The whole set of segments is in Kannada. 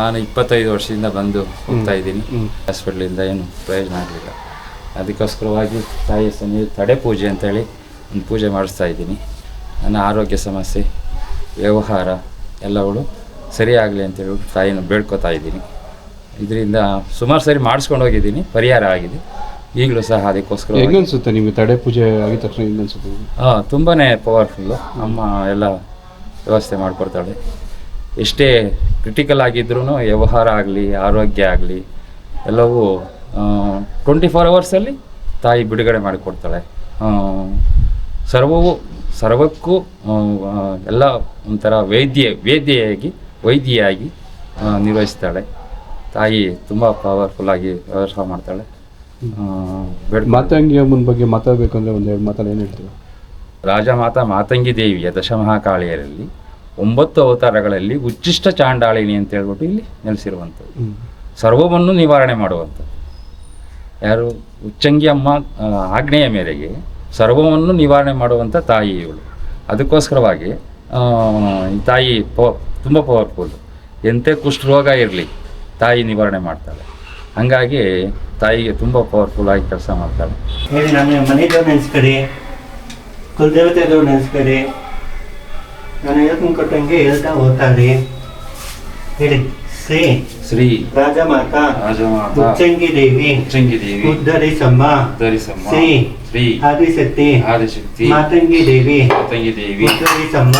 ನಾನು ಇಪ್ಪತ್ತೈದು ವರ್ಷದಿಂದ ಬಂದು ಹೋಗ್ತಾ ಇದ್ದೀನಿ. ಹಾಸ್ಪಿಟ್ಲಿಂದ ಏನು ಪ್ರಯೋಜನ ಆಗಲಿಲ್ಲ. ಅದಕ್ಕೋಸ್ಕರವಾಗಿ ತಾಯಿ ಸನ್ನಿಧಿ ತಡೆ ಪೂಜೆ ಅಂತೇಳಿ ಒಂದು ಪೂಜೆ ಮಾಡಿಸ್ತಾ ಇದ್ದೀನಿ. ನನ್ನ ಆರೋಗ್ಯ ಸಮಸ್ಯೆ ವ್ಯವಹಾರ ಎಲ್ಲಗಳು ಸರಿಯಾಗಲಿ ಅಂತೇಳಿ ತಾಯಿನ ಬೇಡ್ಕೊತಾ ಇದ್ದೀನಿ. ಇದರಿಂದ ಸುಮಾರು ಸರಿ ಮಾಡಿಸ್ಕೊಂಡು ಹೋಗಿದ್ದೀನಿ. ಪರಿಹಾರ ಆಗಿದೆ. ಈಗಲೂ ಸಹ ಅದಕ್ಕೋಸ್ಕರ ಹೆಂಗ ಅನ್ಸುತ್ತೆ ನಿಮಗೆ ತಡೆ ಪೂಜೆ ಆಗಿದ ತಕ್ಷಣ ಹೆಂಗ ಅನ್ಸುತ್ತೆ ಹಾಂ ತುಂಬಾ ಪವರ್ಫುಲ್ಲು ಅಮ್ಮ ಎಲ್ಲ ವ್ಯವಸ್ಥೆ ಮಾಡಿಕೊಡ್ತಾಳೆ. ಎಷ್ಟೇ ಕ್ರಿಟಿಕಲ್ ಆಗಿದ್ರೂ ವ್ಯವಹಾರ ಆಗಲಿ ಆರೋಗ್ಯ ಆಗಲಿ ಎಲ್ಲವೂ ಟ್ವೆಂಟಿ ಫೋರ್ ಅವರ್ಸಲ್ಲಿ ತಾಯಿ ಬಿಡುಗಡೆ ಮಾಡಿಕೊಡ್ತಾಳೆ. ಸರ್ವವು ಸರ್ವಕ್ಕೂ ಎಲ್ಲ ಒಂಥರ ವೈದ್ಯ ವೇದ್ಯೆಯಾಗಿ ವೈದ್ಯೆಯಾಗಿ ನಿರ್ವಹಿಸ್ತಾಳೆ. ತಾಯಿ ತುಂಬ ಪವರ್ಫುಲ್ಲಾಗಿ ವ್ಯವಸ್ಥೆ ಮಾಡ್ತಾಳೆ. ಮಾತಂಗಿ ಅಮ್ಮನ ಬಗ್ಗೆ ಮಾತಾಡಬೇಕಂದ್ರೆ ಒಂದು ಎರಡು ಮಾತಲ್ಲಿ ಏನು ಹೇಳ್ತೀರಾ? ರಾಜಮಾತಾ ಮಾತಂಗಿ ದೇವಿಯ ದಶಮಹಾಕಾಳಿಯರಲ್ಲಿ ಒಂಬತ್ತು ಅವತಾರಗಳಲ್ಲಿ ಉಚ್ಚಿಷ್ಟ ಚಾಂಡಾಳಿನಿ ಅಂತ ಹೇಳ್ಬಿಟ್ಟು ಇಲ್ಲಿ ನೆಲೆಸಿರುವಂಥದ್ದು. ಸರ್ವವನ್ನು ನಿವಾರಣೆ ಮಾಡುವಂಥದ್ದು. ಯಾರು? ಉಚ್ಚಂಗಿ ಅಮ್ಮ ಆಜ್ಞೆಯ ಮೇರೆಗೆ ಸರ್ವವನ್ನು ನಿವಾರಣೆ ಮಾಡುವಂಥ ತಾಯಿ ಇವಳು. ಅದಕ್ಕೋಸ್ಕರವಾಗಿ ತಾಯಿ ಪ ತುಂಬ ಪವರ್ಫುಲ್ ಎಂಥ ಕುಷ್ಠರೋಗ ಇರಲಿ ತಾಯಿ ನಿವಾರಣೆ ಮಾಡ್ತಾಳೆ. ಹಾಗಾಗಿ ತಾಯಿಗೆ ತುಂಬ ಪವರ್ಫುಲ್ ಆಗಿ ಕೆಲಸ ಮಾಡ್ತಾಳೆ. ಹೇಳಿ ನಮ್ಮ ಮನೆಯವ್ರು ನೆನೆಸ್ಕೊಡಿ ಕುಲದೇವತೆಯವ್ರು ನೆನೆಸ್ಕರಿ. ನಾನು ಹೇಳ್ಕೊಂಡು ಕೊಟ್ಟಂಗೆ ಹೇಳ್ತಾ ಹೋಗ್ತಾರೆ. ಹೇಳಿ ಶ್ರೀ ಶ್ರೀ ರಾಜಮಾತಾ ರಾಜಮಾತಾ ಉಚ್ಚಂಗಿ ದೇವಿ. ಚಂಗಿ ದೇವಿ. ಉದ್ಧರಿಸಮ್ಮ ಧರಿಸಮ್ಮ ಶ್ರೀ ಶ್ರೀ ಆದಿಶಕ್ತಿ. ಆದಿಶಕ್ತಿ. ಮಾತಂಗಿ ದೇವಿ. ಮಾತಂಗಿ ದೇವಿ. ಉದ್ಧರಿಸಮ್ಮ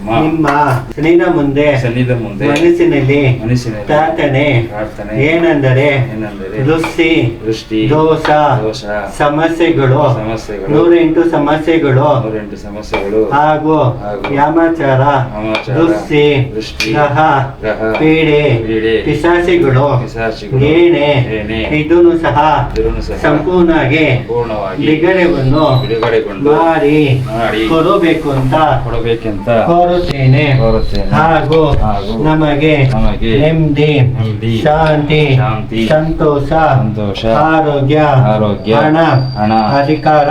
ಸಮ್ಮ. ನಿಮ್ಮ ಸನಿದ ಮುಂದೆ. ಸನಿದ ಮುಂದೆ. ಮನಸ್ಸಿನಲ್ಲಿ ಮನಸ್ಸಿನಲ್ಲಿ ಪ್ರಾರ್ಥನೆ. ಪ್ರಾರ್ಥನೆ. ಏನೆಂದರೆ ಏನೆಂದರೆ ದೃಷ್ಟಿ. ದೃಷ್ಟಿ. ದೋಷ. ದೋಷ. ಸಮಸ್ಯೆಗಳು. ಸಮಸ್ಯೆಗಳು. ನೂರೆಂಟು ಸಮಸ್ಯೆಗಳು. ನೂರೆಂಟು ಸಮಸ್ಯೆಗಳು. ಹಾಗೂ ಯಾಮಾಚಾರ. ದುಸ್ತಿ ದೃಷ್ಟಿ. ದೃಷ್ಟಿ, ಗ್ರಹ. ಗ್ರಹ, ಪೀಡೆ. ಪೀಡೆ, ಏನೆ ಏನೆ, ಇದನ್ನು ಸಹ ಇದನ್ನು ಸಹ ಸಂಪೂರ್ಣವಾಗಿ ಸಂಪೂರ್ಣವಾಗಿ ಬಿಡುಗಡೆವನ್ನು ಬಿಡುಗಡೆಗೊಂಡು ಮಾಡಿ ಮಾಡಿ ಕೊಡಬೇಕು ಅಂತ ಕೊಡಬೇಕಂತ ಕೋರುತ್ತೇನೆ. ಕೋರುತ್ತೇನೆ. ಹಾಗೂ ಹಾಗೂ ನಮಗೆ ನಮಗೆ ನೆಮ್ಮದಿ ನೆಮ್ಮದಿ, ಶಾಂತಿ ಶಾಂತಿ, ಸಂತೋಷ ಸಂತೋಷ, ಆರೋಗ್ಯ ಆರೋಗ್ಯ, ಹಣ ಹಣ, ಅಧಿಕಾರ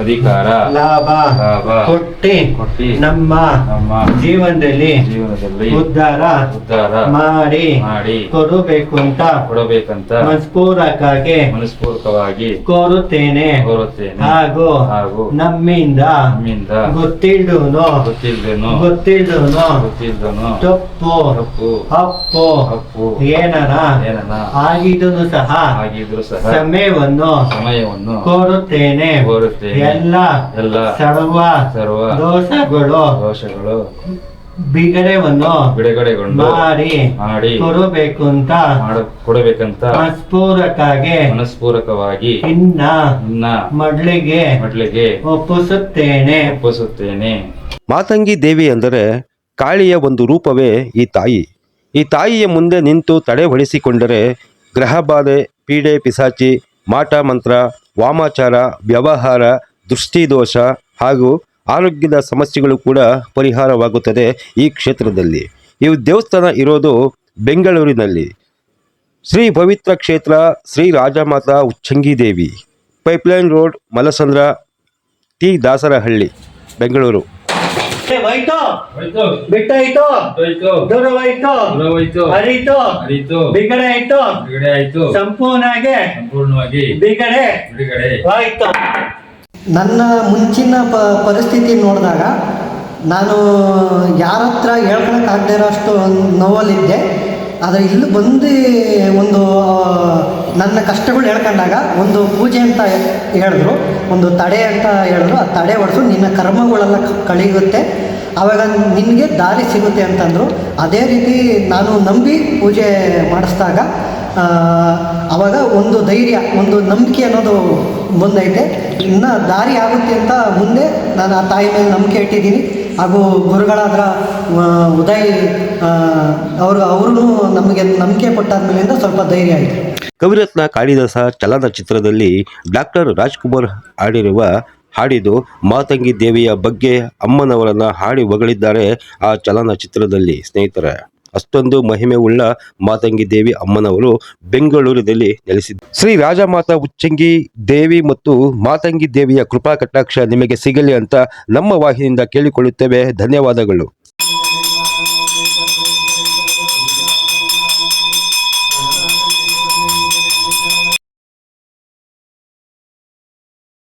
ಅಧಿಕಾರ ಲಾಭ ಲಾಭ, ಕೊಟ್ಟಿ ಕೊಟ್ಟಿ ನಮ್ಮ ನಮ್ಮ ಜೀವನದಲ್ಲಿ ಜೀವನದಲ್ಲಿ ಉದ್ಧಾರ ಉದ್ಧಾರ ಮಾಡಿ ಮಾಡಿ ಕೊಡಬೇಕು ಅಂತ ಕೊಡಬೇಕಂತ ಮನಸ್ಪೂರ್ವಕವಾಗಿ ಮನಸ್ಪೂರ್ವಕವಾಗಿ ಕೋರುತ್ತೇನೆ. ಕೋರುತ್ತೇನೆ. ಹಾಗೂ ಹಾಗೂ ನಮ್ಮಿಂದ ನಮ್ಮಿಂದ ಗೊತ್ತಿಲ್ದೂನು? ಗೊತ್ತಿಲ್ದೇನು? ಗೊತ್ತಿಲ್ದೂನು? ಗೊತ್ತಿಲ್ದನು? ತಪ್ಪು ತಪ್ಪು ಅಪ್ಪು ಹಪ್ಪು ಏನನ? ಏನನ? ಆಗಿದನು ಸಹ ಆಗಿದ್ರು ಸಹ ಸಮಯವನ್ನು ಸಮಯವನ್ನು ಕೋರುತ್ತೇನೆ. ಕೋರುತ್ತೇನೆ. ಎಲ್ಲ ಎಲ್ಲ ಸರ್ವ ಸರ್ವ ದೋಷಗಳು ದೋಷಗಳು ಬಿಗಡೆವನ್ನು ಬಿಡುಗಡೆಗೊಂಡು ಮಾಡಿ ಮಾಡಿ ಕೊಡಬೇಕು ಅಂತ ಮಾಡ ಕೊಡಬೇಕಂತ ಮನಸ್ಪೂರಕಾಗಿ ಮನಸ್ಪೂರಕವಾಗಿ ಇನ್ನ ಇನ್ನ ಮಡ್ಲಿಗೆ ಮಡ್ಲಿಗೆ ಒಪ್ಪಿಸುತ್ತೇನೆ. ಒಪ್ಪಿಸುತ್ತೇನೆ. ಮಾತಂಗಿ ದೇವಿ ಅಂದರೆ ಕಾಳಿಯ ಒಂದು ರೂಪವೇ ಈ ತಾಯಿ. ಈ ತಾಯಿಯ ಮುಂದೆ ನಿಂತು ತಡೆ ಹೊಡಿಸಿಕೊಂಡರೆ ಗ್ರಹಬಾಧೆ ಪೀಡೆ ಪಿಸಾಚಿ ಮಾಟ ಮಂತ್ರ ವಾಮಾಚಾರ ವ್ಯವಹಾರ ದೃಷ್ಟಿದೋಷ ಹಾಗೂ ಆರೋಗ್ಯದ ಸಮಸ್ಯೆಗಳು ಕೂಡ ಪರಿಹಾರವಾಗುತ್ತದೆ ಈ ಕ್ಷೇತ್ರದಲ್ಲಿ. ಈ ದೇವಸ್ಥಾನ ಇರೋದು ಬೆಂಗಳೂರಿನಲ್ಲಿ. ಶ್ರೀ ಪವಿತ್ರ ಕ್ಷೇತ್ರ Shri Rajamata Uchchangi Devi pipeline road Malasandra T Dasarahalli Bengaluru. ಏ, ಹೋಯ್ತು. ಬಿಟ್ಟಾಯ್ತು. ದೂರವಾಯ್ತು ಹರಿತು ಅರಿತು. ಬಿಗಡೆ ಆಯ್ತು. ಬಿಡುಗಡೆ ಆಯ್ತು. ಸಂಪೂರ್ಣವಾಗಿ ಬಿಗಡೆ. ಆಯ್ತು ನನ್ನ ಮುಂಚಿನ ಪ, ಪರಿಸ್ಥಿತಿ ನೋಡಿದಾಗ ನಾನು ಯಾರ ಹತ್ರ ಹೇಳ್ಕೊಳಕ್ಕಾಗದೇ ಇರೋಷ್ಟು ನೋವಲ್ಲಿದ್ದೆ. ಆದರೆ ಇಲ್ಲಿ ಬಂದು ಒಂದು ನನ್ನ ಕಷ್ಟಗಳು ಹೇಳ್ಕೊಂಡಾಗ ಒಂದು ಪೂಜೆ ಅಂತ ಹೇಳಿದ್ರು. ಒಂದು ತಡೆ ಅಂತ ಹೇಳಿದ್ರು. ಆ ತಡೆ ಹೊಡೆದು ನಿನ್ನ ಕರ್ಮಗಳೆಲ್ಲ ಕಳಿಯುತ್ತೆ ಕಳೆಯುತ್ತೆ ಆವಾಗ ನಿನಗೆ ದಾರಿ ಸಿಗುತ್ತೆ ಅಂತಂದರು. ಅದೇ ರೀತಿ ನಾನು ನಂಬಿ ಪೂಜೆ ಮಾಡಿಸಿದಾಗ ಆವಾಗ ಒಂದು ಧೈರ್ಯ, ಒಂದು ನಂಬಿಕೆ ಅನ್ನೋದು ಬಂದೈತೆ ಇನ್ನು ದಾರಿ ಆಗುತ್ತೆ ಅಂತ ಮುಂದೆ ನಾನು ಆ ತಾಯಿ ಮೇಲೆ ನಂಬಿಕೆ ಇಟ್ಟಿದ್ದೀನಿ. ಹಾಗೂ ಗುರುಗಳಾದ್ರ ಉದಯ್ ಅವರು ಅವ್ರೂ ನಮಗೆ ನಂಬಿಕೆ ಕೊಟ್ಟಾದ್ಮೇಲಿಂದ ಸ್ವಲ್ಪ ಧೈರ್ಯ ಆಯಿತು. ಕವಿರತ್ನ ಕಾಳಿದಾಸ ಚಲನಚಿತ್ರದಲ್ಲಿ ಡಾಕ್ಟರ್ ರಾಜ್ಕುಮಾರ್ ಹಾಡಿರುವ ಹಾಡಿದು ಮಾತಂಗಿ ದೇವಿಯ ಬಗ್ಗೆ ಅಮ್ಮನವರನ್ನ ಹಾಡಿ ಹೊಗಳಿದ್ದಾರೆ ಆ ಚಲನಚಿತ್ರದಲ್ಲಿ. ಸ್ನೇಹಿತರೆ ಅಷ್ಟೊಂದು ಮಹಿಮೆ ಉಳ್ಳ ಮಾತಂಗಿ ದೇವಿ ಅಮ್ಮನವರು ಬೆಂಗಳೂರಿನಲ್ಲಿ ನೆಲೆಸಿದ್ದರು ಶ್ರೀ ರಾಜಮಾತಾ ಉಚ್ಚಂಗಿ ದೇವಿ ಮತ್ತು ಮಾತಂಗಿ ದೇವಿಯ ಕೃಪಾ ಕಟಾಕ್ಷ ನಿಮಗೆ ಸಿಗಲಿ ಅಂತ ನಮ್ಮ ವಾಹಿನಿಯಿಂದ ಕೇಳಿಕೊಳ್ಳುತ್ತೇವೆ. ಧನ್ಯವಾದಗಳು.